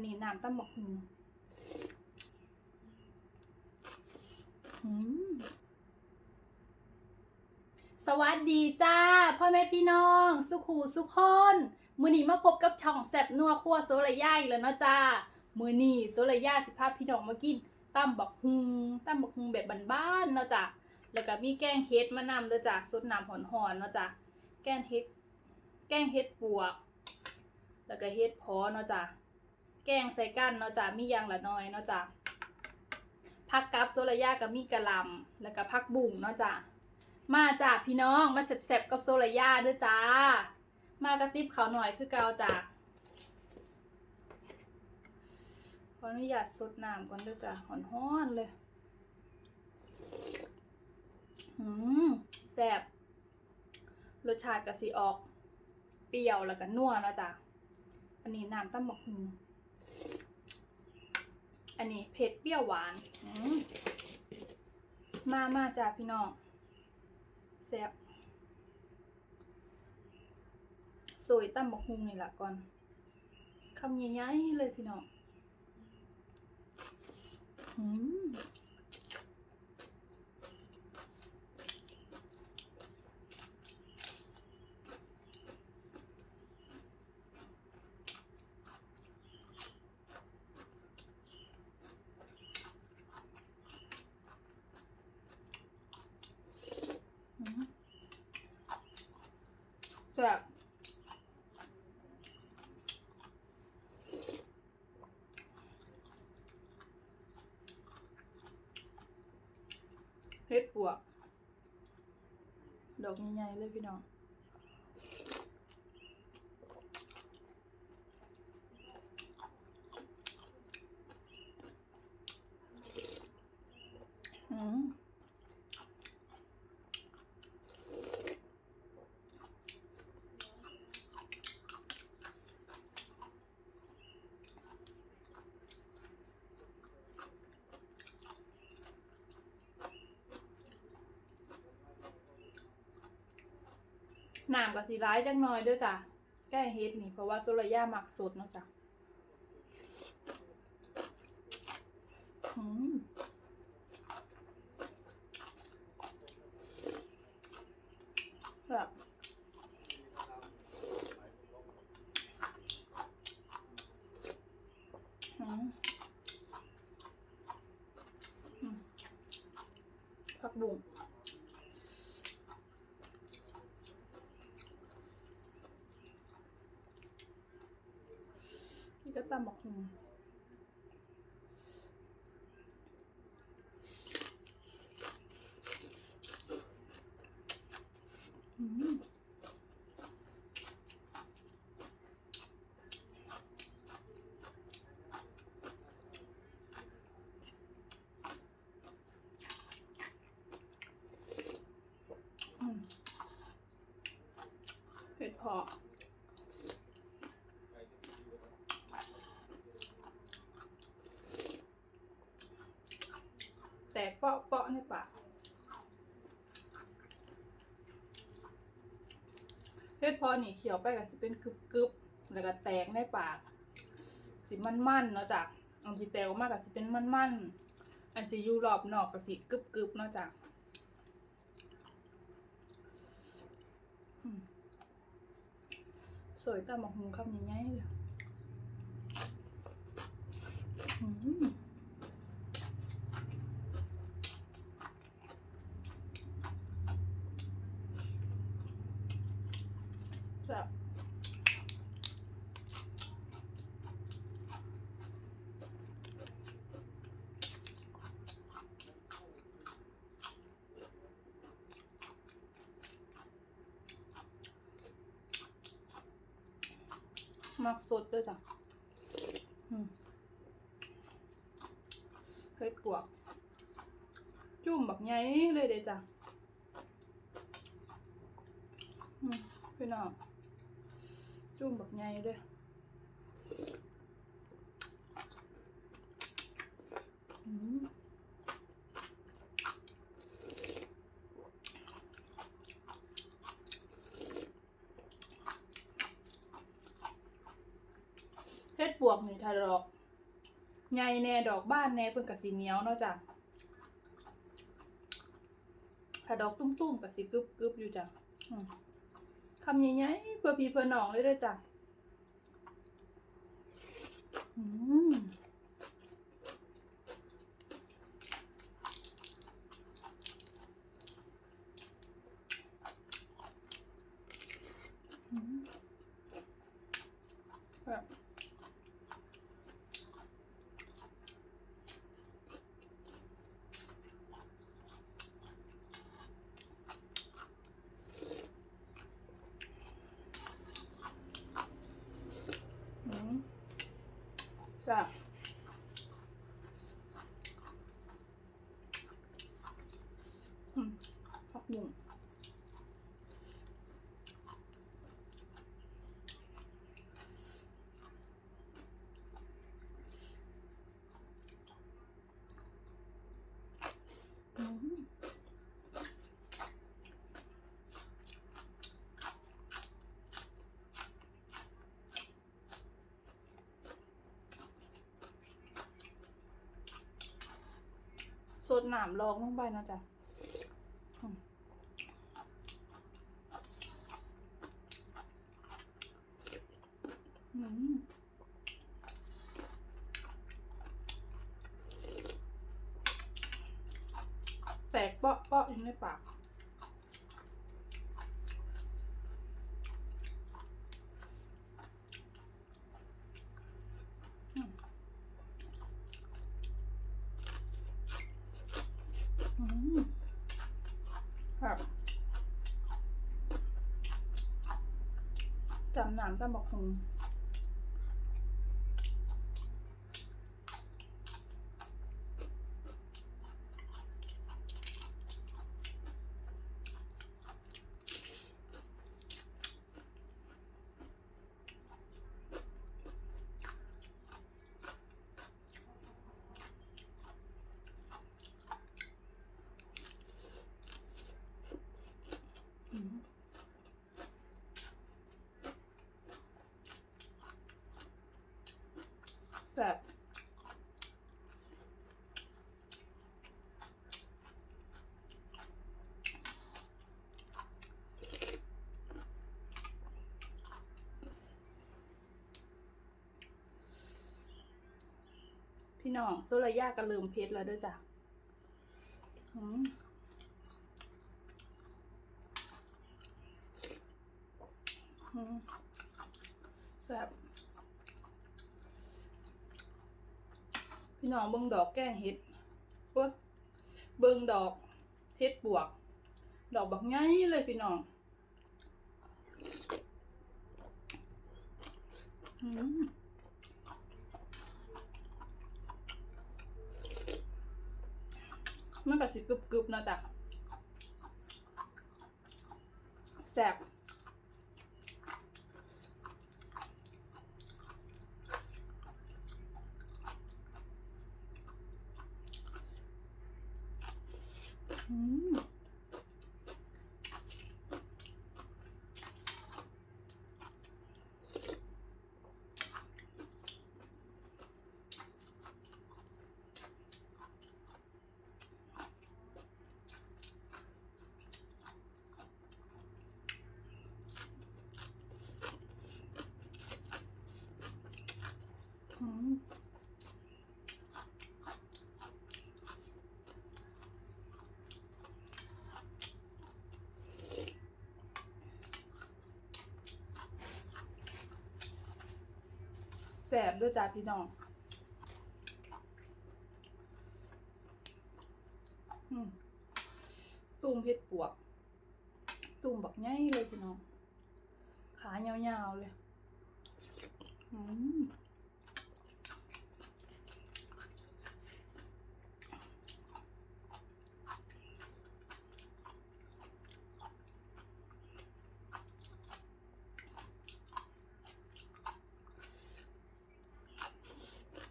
นนี้น้ำตั้มบักหุงอืมสวัสดีจ้า พ่อแม่พี่น้อง สุขูสุขคนมือนี้มาพบกับช่องแซบนัวครัวโซลย่าอีกแล้วเนาะจ้า มือนี้โซลย่าสิพาพี่น้องมากินตั้มบักฮุงตั้มบักฮุงแบบบ้านๆเนาะจ้าแล้วก็มีแกงเฮ็ดมานำเด้อจ้าสดน้ำหอนๆเนาะจ้าแกงเฮ็ด แกงเฮ็ดปวก แล้วก็เฮ็ดพอเนาะจ้ะ แกงใส่กันเนาะจ้ะมีอย่างละน้อยเนาะจ้ะผักกับโซลายากับมีกะลำแล้วก็ผักบุ้งเนาะจ้ะมาจ้ะพี่น้องมาแซ่บๆกับโซลายาด้วยจ้ามากระติบเขาหน่อยคือเกาจ้ะขออนุญาตสดน้ำก่อนเด้วยจ้ะฮ้อนๆเลยอืมแซ่บรสชาติก็สิออก เปรี้ยวแล้วก็นัวเนาะจ้ะอันนี้น้ำตั้มบักฮู อันนี้เผ็ดเปรี้ยวหวานมามาจ้าพี่น้องแซ่บสวยตั้มบักฮุงนี่แหละก่อนคำใหญ่ๆเลยพี่น้องอืมอืมแซ่บเฮ็ดปวก ดอกใหญ่ๆเลยพี่น้องอืม น้ำกับสีร้ายจังหน่อยด้วยจ้ะแก้เฮ็ดนี่เพราะว่าโซลาย่าหมักสดเนาะจ้ะแบบอืมอืมผักบุ้ง พี่ก็ตำบักหุ่งอืม อืมเผ็ดพอแตก เปาะเปาะในปากเผ็ดพอนี่เขียวไปก็สิเป็นกึบกึบๆแล้วก็แตกในปาก สิมันมันๆเนาะจ้ะอันที่แตกออกมาก็สิเป็นมันมันๆอันสิอยู่รอบนอกก็สิกึบกึบๆเนาะจ้ะสวยแต่หมกหุงคำใหญ่ๆเลยอืม แซ่บมักสดด้วยจ้ะเฮ้ยปวก จุ่มบักไงเลยเด้จ้ะพี่น้อง จุ่มบักไงเด้อเฮ็ดปวกนี่ถ้าดอกใหญ่แน่ดอกบ้านแน่เพิ่นก็สิเหนียวเนาะจ้ะถ้าดอกตุ้มๆก็สิกรึบๆอยู่จ้ะอืม คำใหญ่ๆเพื่อพี่เพื่อน้องเลยเด้อจ้ะอืม อืมแบบอืมแซ่บผักบุ้ง อืม สดหนามลองลงไปนะจ๊ะอืมแตกเปาะเปาะอยู่ในปาก อืมครับ จำน้ำตำบักหงอืมแซ่บ พี่น้องโซลายาก็เริ่มเพชรแล้วด้วยจ้ะอืมแซ่บพี่น้องเบิ่งดอกแก้งเห็ดเว้ยเบิ่งดอกเห็ดบวก ดอกบักไงเลยพี่น้องอืม มันก็สิกรึบๆนะจ๊ะแซ่บ อืมอืม แสบด้วยจ้าพี่น้องตุ่มเห็ดปวก ตุ่มบักใหญ่เลยพี่น้อง ขายาวๆเลย อืม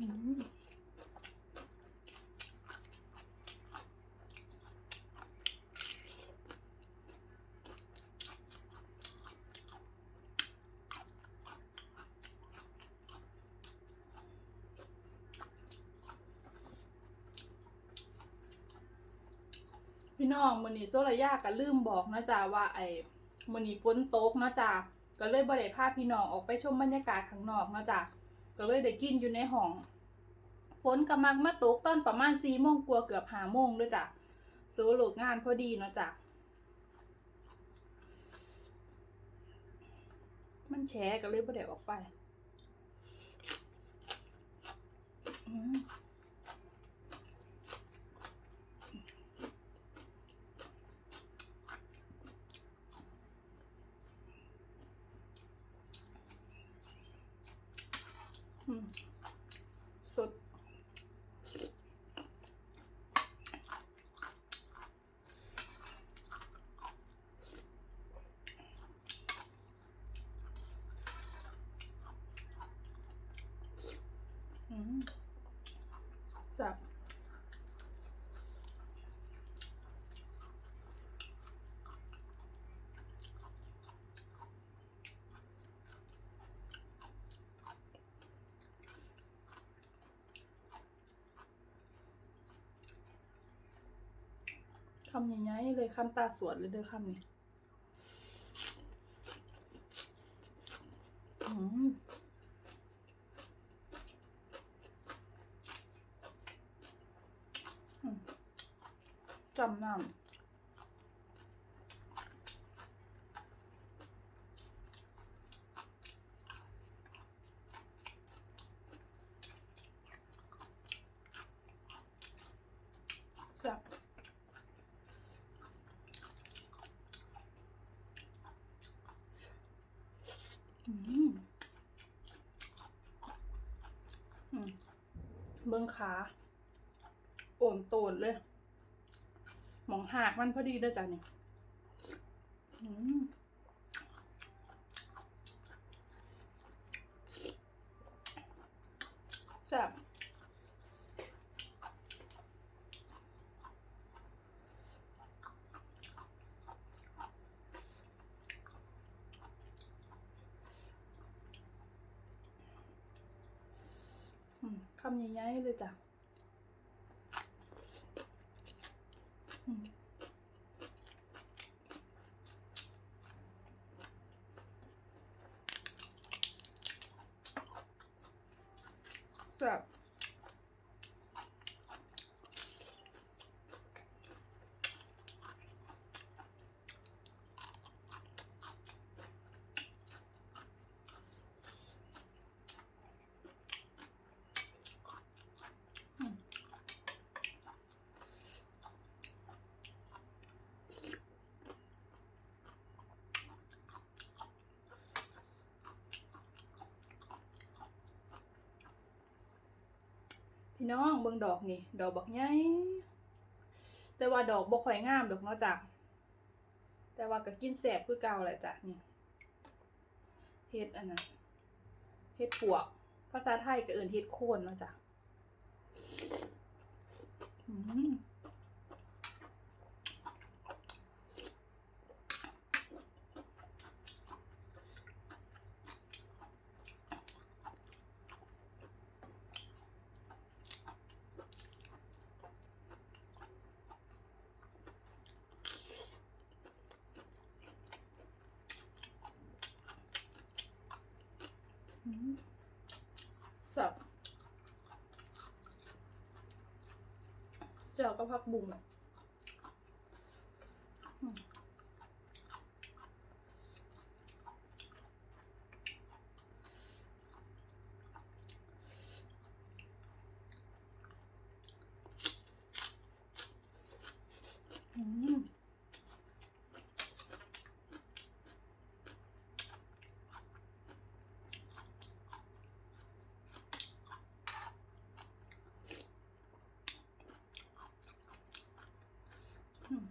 อืม พี่น้องมือนี้โซลายาก็ลืมบอกนะจ๊ะว่าไอ้มือนี้ฝนตกนะจ๊ะก็เลยบ่ได้พาพี่น้องออกไปชมบรรยากาศข้างนอกนะจ๊ะก็เลยได้กินอยู่ในห้องฝนก็มักมาตกตอนประมาณ4โมงกว่าเกือบ5โมงด้วยจ้ะโซโลกงานพอดีเนาะจ๊ะมันแฉก็เลยบ่ได้ออกไป อืม สดอืมแซ่บ คำใหญ่ๆเลยคำตาสวดเลยเด้อคำนี้จำนำแซ่บ อืมอืมเบิ้ งขาโอนโตนเลย หมองหากมันพอดีด้วยจ้ะนี่ยแซ่บอืมคำใหญ่ๆเลยจ้ะอืมแซ่บ พี่น้องเบิ่งดอกนี่ ดอกบักใหญ่แต่ว่าดอกบ่ค่อยงามดอกเนาะจ้ะแต่ว่าก็กินแสบคือเก่าแหละจ้ะนี่เฮ็ดอันนั้นเฮ็ดปวก ภาษาไทยก็เอื่นเฮ็ดโคนเนาะจ้ะอืม สับเจ้าก็พักบุ้งอะอืมอืม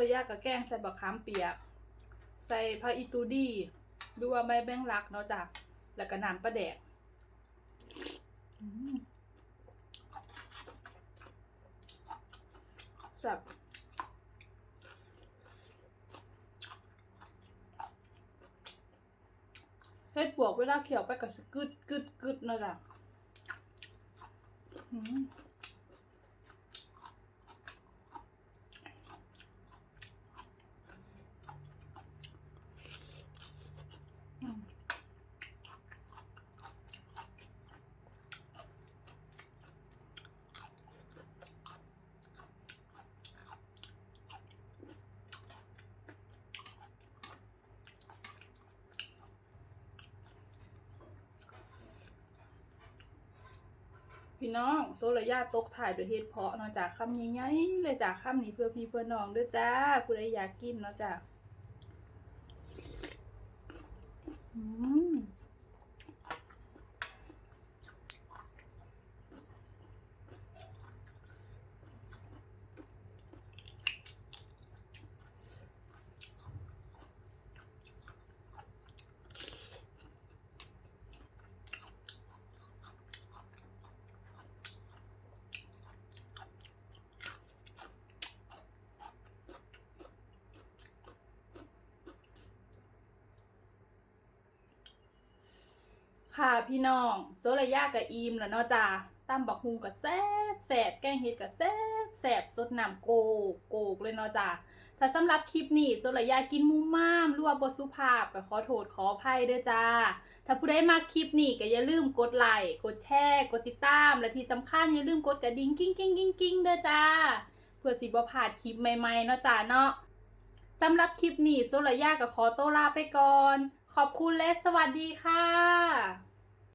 สุรยากับแกงใส่บักขามเปียก ใส่ผักอีตูดีหรือว่าใบแบงลักเนาะจ้ะแล้วก็น้ำปลาแดกแซ่บเฮ็ดปวกเวลาเคี่ยวไปก็สิกึดกึดกึดเนาะจ้ะ พี่น้องโซลยาตกถ่ายโดยเฮ็ดเพาะนอกจากคำใหญ่ๆเลยจากคำนี้เพื่อพี่เพื่อน้องด้วยจ้าผู้ใดอยากกินนาะจ้าอืม ค่ะพี่น้องโซลยากับอีมแล้วเนาะจ้าตำบักฮุงกับแซ่บแสบแกงเห็ดกับแซ่บแสบสดน้ำโกกโกกเลยเนาะจ้าถ้าสำหรับคลิปนี้โซลยากินมุมม่ามรือว่าบสุภาพก็ขอโทษขออภัยเด้อจ้า ถ้าผู้ใดมาคลิปนี้ก็อย่าลืมกดไลค์กดแชร์กดติดตาม และที่สำคัญอย่าลืมกดกระดิ่งกิ้งกิ้งกิ้งกิ้งเด้อจ้า เพื่อสิบ่พลาดคลิปใหม่ๆเนาะจ้าเนาะสำหรับคลิปนี้โซลยาก็ขอตัวลาไปก่อน ขอบคุณและสวัสดีค่ะ